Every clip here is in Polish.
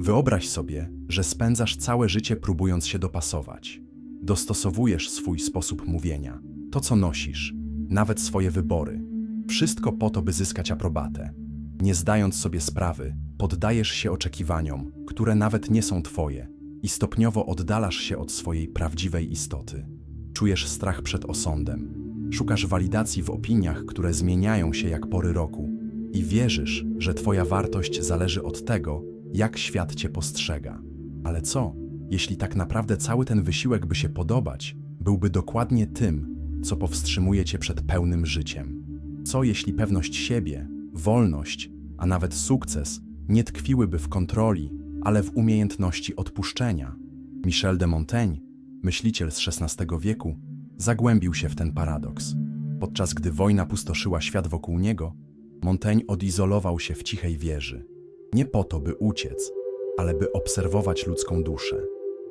Wyobraź sobie, że spędzasz całe życie próbując się dopasować. Dostosowujesz swój sposób mówienia, to co nosisz, nawet swoje wybory. Wszystko po to, by zyskać aprobatę. Nie zdając sobie sprawy, poddajesz się oczekiwaniom, które nawet nie są twoje i stopniowo oddalasz się od swojej prawdziwej istoty. Czujesz strach przed osądem. Szukasz walidacji w opiniach, które zmieniają się jak pory roku i wierzysz, że twoja wartość zależy od tego, jak świat cię postrzega. Ale co, jeśli tak naprawdę cały ten wysiłek, by się podobać, byłby dokładnie tym, co powstrzymuje cię przed pełnym życiem? Co jeśli pewność siebie, wolność, a nawet sukces nie tkwiłyby w kontroli, ale w umiejętności odpuszczenia? Michel de Montaigne, myśliciel z XVI wieku, zagłębił się w ten paradoks. Podczas gdy wojna pustoszyła świat wokół niego, Montaigne odizolował się w cichej wieży. Nie po to, by uciec, ale by obserwować ludzką duszę.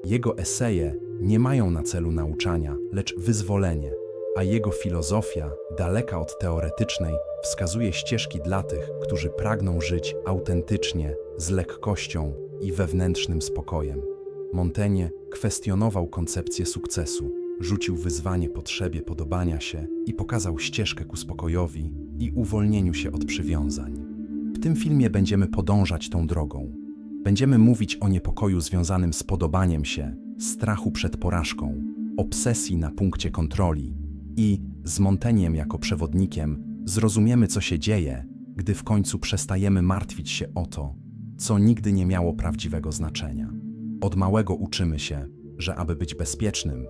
Jego eseje nie mają na celu nauczania, lecz wyzwolenie, a jego filozofia, daleka od teoretycznej, wskazuje ścieżki dla tych, którzy pragną żyć autentycznie, z lekkością i wewnętrznym spokojem. Montaigne kwestionował koncepcję sukcesu, rzucił wyzwanie potrzebie podobania się i pokazał ścieżkę ku spokojowi i uwolnieniu się od przywiązań. W tym filmie będziemy podążać tą drogą. Będziemy mówić o niepokoju związanym z podobaniem się, strachu przed porażką, obsesji na punkcie kontroli i z Monteniem jako przewodnikiem zrozumiemy, co się dzieje, gdy w końcu przestajemy martwić się o to, co nigdy nie miało prawdziwego znaczenia. Od małego uczymy się, że aby być bezpiecznym,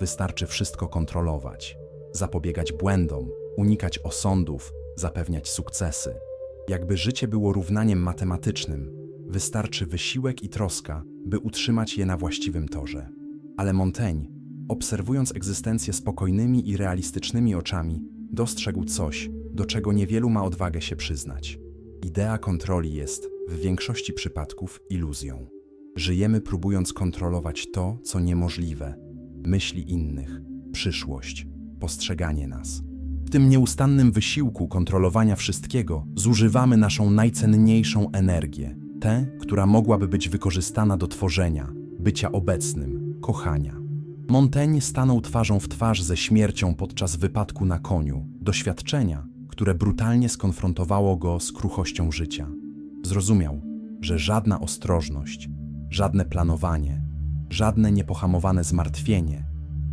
wystarczy wszystko kontrolować, zapobiegać błędom, unikać osądów, zapewniać sukcesy. Jakby życie było równaniem matematycznym, wystarczy wysiłek i troska, by utrzymać je na właściwym torze. Ale Montaigne, obserwując egzystencję spokojnymi i realistycznymi oczami, dostrzegł coś, do czego niewielu ma odwagę się przyznać. Idea kontroli jest, w większości przypadków, iluzją. Żyjemy próbując kontrolować to, co niemożliwe, myśli innych, przyszłość, postrzeganie nas. Tym nieustannym wysiłku kontrolowania wszystkiego zużywamy naszą najcenniejszą energię, tę, która mogłaby być wykorzystana do tworzenia, bycia obecnym, kochania. Montaigne stanął twarzą w twarz ze śmiercią podczas wypadku na koniu, doświadczenia, które brutalnie skonfrontowało go z kruchością życia. Zrozumiał, że żadna ostrożność, żadne planowanie, żadne niepohamowane zmartwienie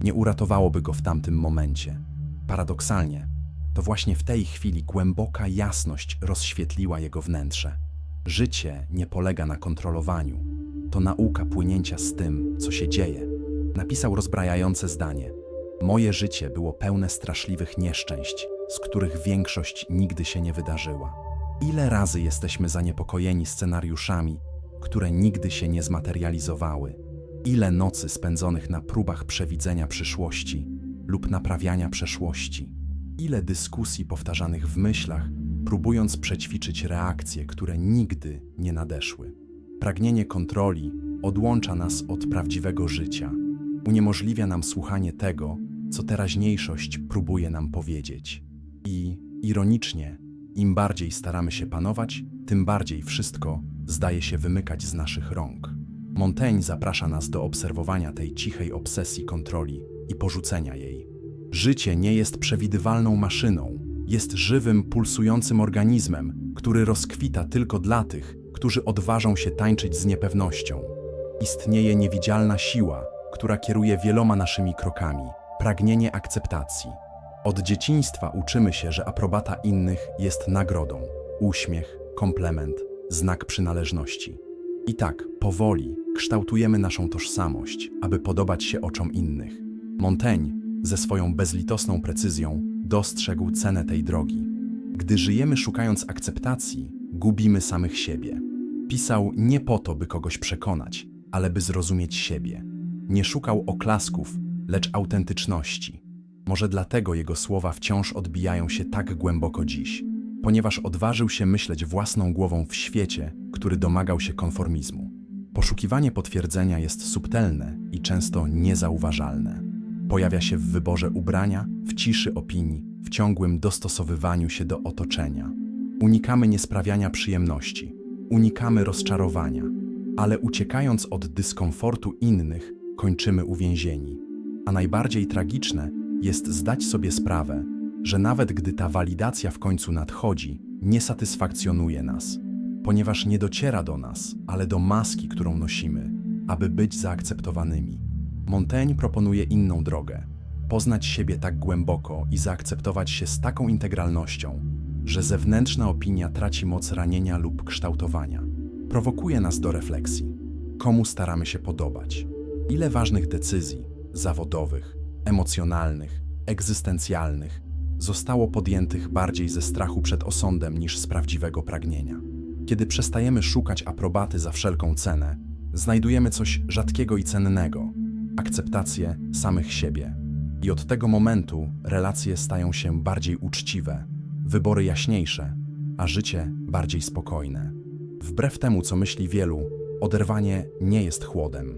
nie uratowałoby go w tamtym momencie. Paradoksalnie, to właśnie w tej chwili głęboka jasność rozświetliła jego wnętrze. Życie nie polega na kontrolowaniu, to nauka płynięcia z tym, co się dzieje. Napisał rozbrajające zdanie. Moje życie było pełne straszliwych nieszczęść, z których większość nigdy się nie wydarzyła. Ile razy jesteśmy zaniepokojeni scenariuszami, które nigdy się nie zmaterializowały? Ile nocy spędzonych na próbach przewidzenia przyszłości lub naprawiania przeszłości? Ile dyskusji powtarzanych w myślach, próbując przećwiczyć reakcje, które nigdy nie nadeszły? Pragnienie kontroli odłącza nas od prawdziwego życia, uniemożliwia nam słuchanie tego, co teraźniejszość próbuje nam powiedzieć. I ironicznie, im bardziej staramy się panować, tym bardziej wszystko zdaje się wymykać z naszych rąk. Montaigne zaprasza nas do obserwowania tej cichej obsesji kontroli i porzucenia jej. Życie nie jest przewidywalną maszyną, jest żywym, pulsującym organizmem, który rozkwita tylko dla tych, którzy odważą się tańczyć z niepewnością. Istnieje niewidzialna siła, która kieruje wieloma naszymi krokami pragnienie akceptacji. Od dzieciństwa uczymy się, że aprobata innych jest nagrodą, uśmiech, komplement, znak przynależności. I tak, powoli, kształtujemy naszą tożsamość, aby podobać się oczom innych. Montaigne, ze swoją bezlitosną precyzją, dostrzegł cenę tej drogi. Gdy żyjemy szukając akceptacji, gubimy samych siebie. Pisał nie po to, by kogoś przekonać, ale by zrozumieć siebie. Nie szukał oklasków, lecz autentyczności. Może dlatego jego słowa wciąż odbijają się tak głęboko dziś, ponieważ odważył się myśleć własną głową w świecie, który domagał się konformizmu. Poszukiwanie potwierdzenia jest subtelne i często niezauważalne. Pojawia się w wyborze ubrania, w ciszy opinii, w ciągłym dostosowywaniu się do otoczenia. Unikamy niesprawiania przyjemności, unikamy rozczarowania, ale uciekając od dyskomfortu innych, kończymy uwięzieni. A najbardziej tragiczne jest zdać sobie sprawę, że nawet gdy ta walidacja w końcu nadchodzi, nie satysfakcjonuje nas, ponieważ nie dociera do nas, ale do maski, którą nosimy, aby być zaakceptowanymi. Montaigne proponuje inną drogę. Poznać siebie tak głęboko i zaakceptować się z taką integralnością, że zewnętrzna opinia traci moc ranienia lub kształtowania. Prowokuje nas do refleksji. Komu staramy się podobać? Ile ważnych decyzji zawodowych, emocjonalnych, egzystencjalnych zostało podjętych bardziej ze strachu przed osądem niż z prawdziwego pragnienia? Kiedy przestajemy szukać aprobaty za wszelką cenę, znajdujemy coś rzadkiego i cennego akceptację samych siebie. I od tego momentu relacje stają się bardziej uczciwe, wybory jaśniejsze, a życie bardziej spokojne. Wbrew temu, co myśli wielu, oderwanie nie jest chłodem,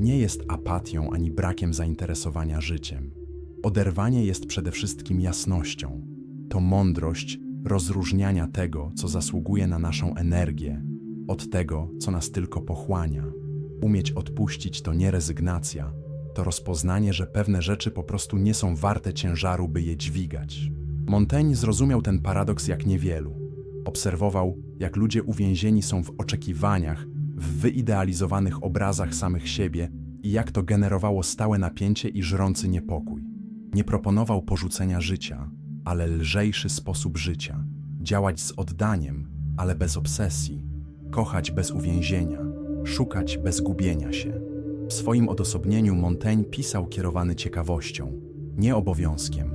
nie jest apatią ani brakiem zainteresowania życiem. Oderwanie jest przede wszystkim jasnością. To mądrość rozróżniania tego, co zasługuje na naszą energię, od tego, co nas tylko pochłania. Umieć odpuścić to nie rezygnacja, to rozpoznanie, że pewne rzeczy po prostu nie są warte ciężaru, by je dźwigać. Montaigne zrozumiał ten paradoks jak niewielu. Obserwował, jak ludzie uwięzieni są w oczekiwaniach, w wyidealizowanych obrazach samych siebie i jak to generowało stałe napięcie i żrący niepokój. Nie proponował porzucenia życia, ale lżejszy sposób życia. Działać z oddaniem, ale bez obsesji. Kochać bez uwięzienia. Szukać bez gubienia się. W swoim odosobnieniu Montaigne pisał kierowany ciekawością, nie obowiązkiem.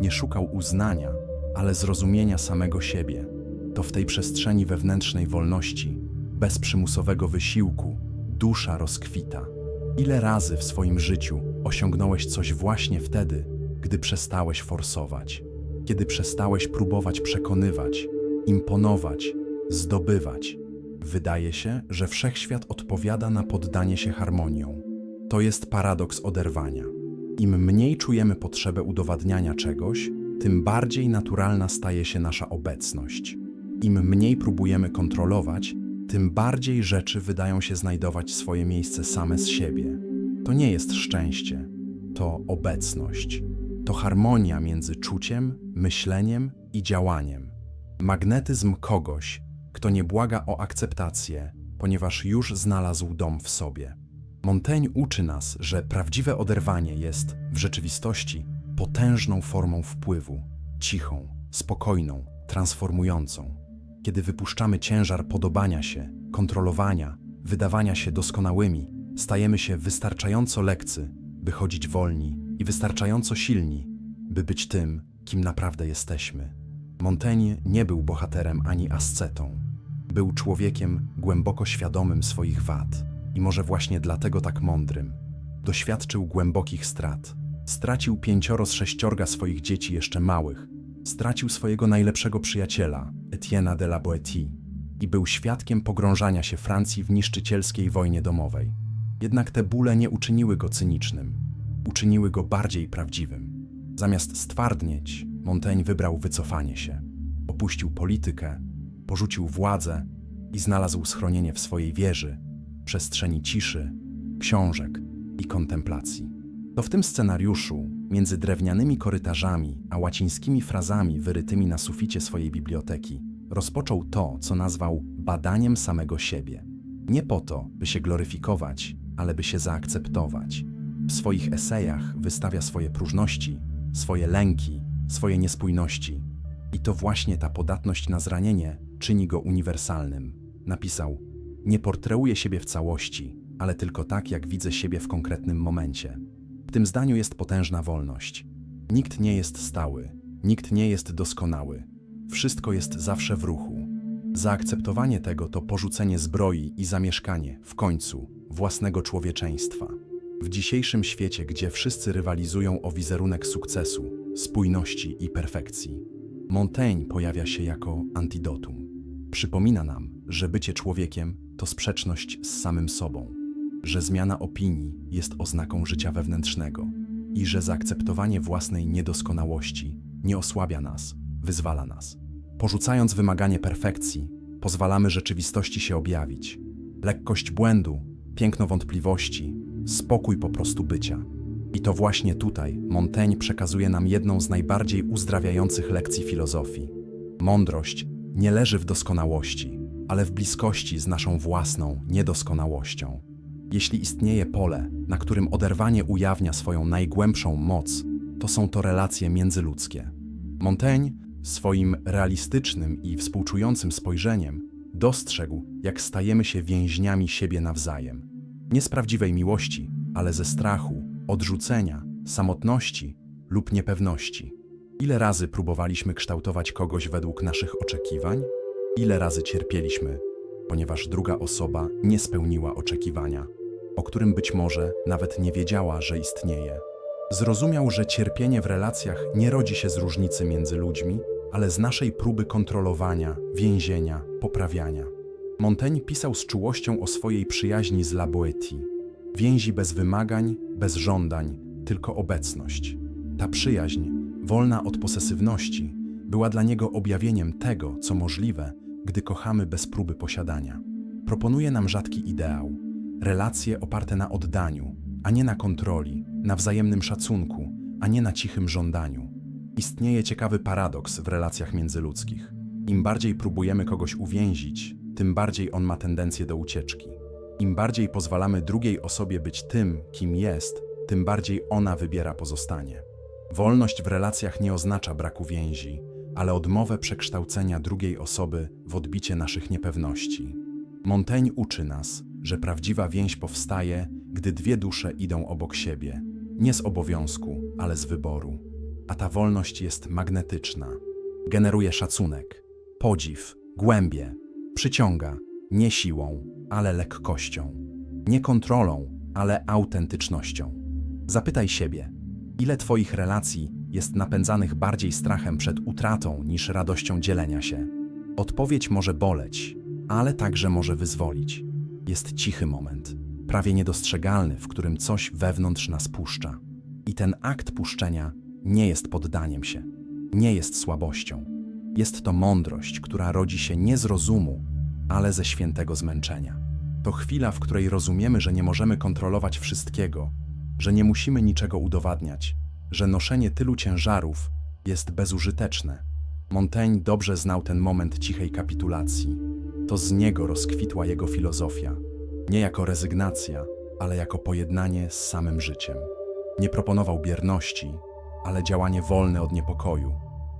Nie szukał uznania, ale zrozumienia samego siebie. To w tej przestrzeni wewnętrznej wolności, bez przymusowego wysiłku, dusza rozkwita. Ile razy w swoim życiu osiągnąłeś coś właśnie wtedy, gdy przestałeś forsować, kiedy przestałeś próbować przekonywać, imponować, zdobywać. Wydaje się, że wszechświat odpowiada na poddanie się harmonią. To jest paradoks oderwania. Im mniej czujemy potrzebę udowadniania czegoś, tym bardziej naturalna staje się nasza obecność. Im mniej próbujemy kontrolować, tym bardziej rzeczy wydają się znajdować swoje miejsce same z siebie. To nie jest szczęście, to obecność. To harmonia między czuciem, myśleniem i działaniem. Magnetyzm kogoś, kto nie błaga o akceptację, ponieważ już znalazł dom w sobie. Montaigne uczy nas, że prawdziwe oderwanie jest, w rzeczywistości, potężną formą wpływu, cichą, spokojną, transformującą. Kiedy wypuszczamy ciężar podobania się, kontrolowania, wydawania się doskonałymi, stajemy się wystarczająco lekcy, by chodzić wolni i wystarczająco silni, by być tym, kim naprawdę jesteśmy. Montaigne nie był bohaterem ani ascetą. Był człowiekiem głęboko świadomym swoich wad i może właśnie dlatego tak mądrym. Doświadczył głębokich strat. Stracił pięcioro z sześciorga swoich dzieci jeszcze małych. Stracił swojego najlepszego przyjaciela, Etienne de la Boétie, i był świadkiem pogrążania się Francji w niszczycielskiej wojnie domowej. Jednak te bóle nie uczyniły go cynicznym, uczyniły go bardziej prawdziwym. Zamiast stwardnieć, Montaigne wybrał wycofanie się. Opuścił politykę, porzucił władzę i znalazł schronienie w swojej wieży, przestrzeni ciszy, książek i kontemplacji. To w tym scenariuszu, między drewnianymi korytarzami a łacińskimi frazami wyrytymi na suficie swojej biblioteki, rozpoczął to, co nazwał badaniem samego siebie. Nie po to, by się gloryfikować, ale by się zaakceptować. W swoich esejach wystawia swoje próżności, swoje lęki, swoje niespójności. I to właśnie ta podatność na zranienie czyni go uniwersalnym. Napisał: Nie portreuję siebie w całości, ale tylko tak, jak widzę siebie w konkretnym momencie. W tym zdaniu jest potężna wolność. Nikt nie jest stały, nikt nie jest doskonały. Wszystko jest zawsze w ruchu. Zaakceptowanie tego to porzucenie zbroi i zamieszkanie, w końcu, własnego człowieczeństwa. W dzisiejszym świecie, gdzie wszyscy rywalizują o wizerunek sukcesu, spójności i perfekcji, Montaigne pojawia się jako antidotum. Przypomina nam, że bycie człowiekiem to sprzeczność z samym sobą, że zmiana opinii jest oznaką życia wewnętrznego i że zaakceptowanie własnej niedoskonałości nie osłabia nas, wyzwala nas. Porzucając wymaganie perfekcji, pozwalamy rzeczywistości się objawić. lekkość błędu, piękno wątpliwości, spokój po prostu bycia. I to właśnie tutaj Montaigne przekazuje nam jedną z najbardziej uzdrawiających lekcji filozofii. Mądrość nie leży w doskonałości, ale w bliskości z naszą własną niedoskonałością. Jeśli istnieje pole, na którym oderwanie ujawnia swoją najgłębszą moc, to są to relacje międzyludzkie. Montaigne swoim realistycznym i współczującym spojrzeniem dostrzegł, jak stajemy się więźniami siebie nawzajem. Nie z prawdziwej miłości, ale ze strachu, odrzucenia, samotności lub niepewności. Ile razy próbowaliśmy kształtować kogoś według naszych oczekiwań? Ile razy cierpieliśmy, ponieważ druga osoba nie spełniła oczekiwania, o którym być może nawet nie wiedziała, że istnieje? Zrozumiał, że cierpienie w relacjach nie rodzi się z różnicy między ludźmi, ale z naszej próby kontrolowania, więzienia, poprawiania. Montaigne pisał z czułością o swojej przyjaźni z La Boétie. Więzi bez wymagań, bez żądań, tylko obecność. Ta przyjaźń, wolna od posesywności, była dla niego objawieniem tego, co możliwe, gdy kochamy bez próby posiadania. Proponuje nam rzadki ideał, relacje oparte na oddaniu, a nie na kontroli, na wzajemnym szacunku, a nie na cichym żądaniu. Istnieje ciekawy paradoks w relacjach międzyludzkich. Im bardziej próbujemy kogoś uwięzić, tym bardziej on ma tendencję do ucieczki. Im bardziej pozwalamy drugiej osobie być tym, kim jest, tym bardziej ona wybiera pozostanie. Wolność w relacjach nie oznacza braku więzi, ale odmowę przekształcenia drugiej osoby w odbicie naszych niepewności. Montaigne uczy nas, że prawdziwa więź powstaje, gdy dwie dusze idą obok siebie, nie z obowiązku, ale z wyboru. A ta wolność jest magnetyczna. Generuje szacunek, podziw, głębie, przyciąga nie siłą, ale lekkością, nie kontrolą, ale autentycznością. Zapytaj siebie, ile Twoich relacji jest napędzanych bardziej strachem przed utratą niż radością dzielenia się? Odpowiedź może boleć, ale także może wyzwolić. Jest cichy moment, prawie niedostrzegalny, w którym coś wewnątrz nas puszcza. I ten akt puszczenia nie jest poddaniem się, nie jest słabością. Jest to mądrość, która rodzi się nie z rozumu, ale ze świętego zmęczenia. To chwila, w której rozumiemy, że nie możemy kontrolować wszystkiego, że nie musimy niczego udowadniać, że noszenie tylu ciężarów jest bezużyteczne. Montaigne dobrze znał ten moment cichej kapitulacji. To z niego rozkwitła jego filozofia, nie jako rezygnacja, ale jako pojednanie z samym życiem. Nie proponował bierności, ale działanie wolne od niepokoju,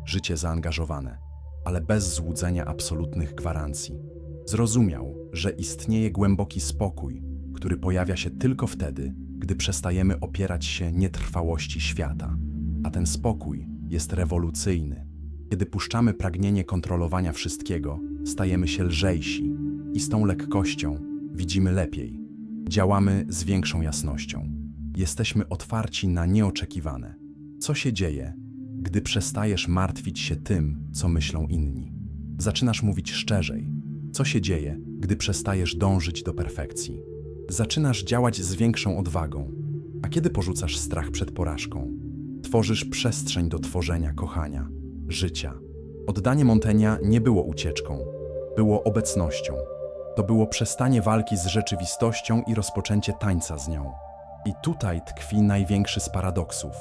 życie zaangażowane, ale bez złudzenia absolutnych gwarancji. Zrozumiał, że istnieje głęboki spokój, który pojawia się tylko wtedy, gdy przestajemy opierać się nietrwałości świata. A ten spokój jest rewolucyjny. Kiedy puszczamy pragnienie kontrolowania wszystkiego, stajemy się lżejsi i z tą lekkością widzimy lepiej. Działamy z większą jasnością. Jesteśmy otwarci na nieoczekiwane. Co się dzieje, gdy przestajesz martwić się tym, co myślą inni? Zaczynasz mówić szczerzej. Co się dzieje, gdy przestajesz dążyć do perfekcji? Zaczynasz działać z większą odwagą. A kiedy porzucasz strach przed porażką? Tworzysz przestrzeń do tworzenia kochania, życia. Oddanie Montaignea nie było ucieczką, było obecnością. To było przestanie walki z rzeczywistością i rozpoczęcie tańca z nią. I tutaj tkwi największy z paradoksów.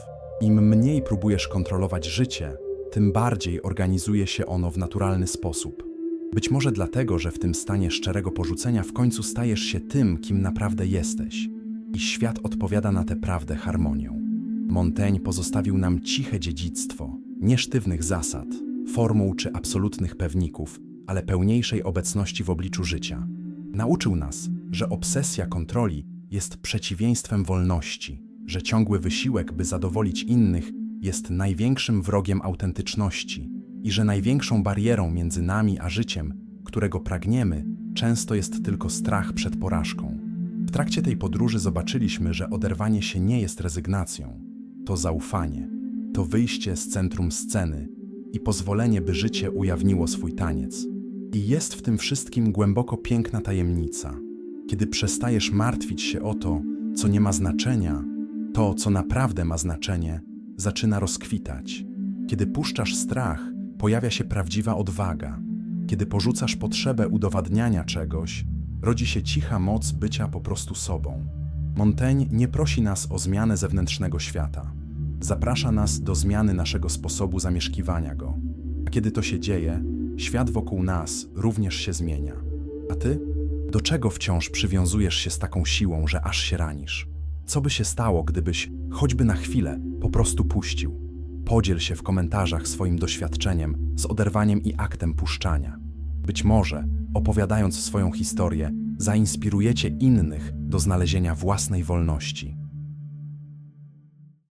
Im mniej próbujesz kontrolować życie, tym bardziej organizuje się ono w naturalny sposób. Być może dlatego, że w tym stanie szczerego porzucenia w końcu stajesz się tym, kim naprawdę jesteś. I świat odpowiada na tę prawdę harmonią. Montaigne pozostawił nam ciche dziedzictwo, nie sztywnych zasad, formuł czy absolutnych pewników, ale pełniejszej obecności w obliczu życia. Nauczył nas, że obsesja kontroli jest przeciwieństwem wolności, że ciągły wysiłek, by zadowolić innych, jest największym wrogiem autentyczności i że największą barierą między nami a życiem, którego pragniemy, często jest tylko strach przed porażką. W trakcie tej podróży zobaczyliśmy, że oderwanie się nie jest rezygnacją, to zaufanie, to wyjście z centrum sceny i pozwolenie, by życie ujawniło swój taniec. I jest w tym wszystkim głęboko piękna tajemnica. Kiedy przestajesz martwić się o to, co nie ma znaczenia, to, co naprawdę ma znaczenie, zaczyna rozkwitać. Kiedy puszczasz strach, pojawia się prawdziwa odwaga. Kiedy porzucasz potrzebę udowadniania czegoś, rodzi się cicha moc bycia po prostu sobą. Montaigne nie prosi nas o zmianę zewnętrznego świata. Zaprasza nas do zmiany naszego sposobu zamieszkiwania go. A kiedy to się dzieje, świat wokół nas również się zmienia. A ty? Do czego wciąż przywiązujesz się z taką siłą, że aż się ranisz? Co by się stało, gdybyś, choćby na chwilę, po prostu puścił? Podziel się w komentarzach swoim doświadczeniem z oderwaniem i aktem puszczania. Być może, opowiadając swoją historię, zainspirujecie innych do znalezienia własnej wolności.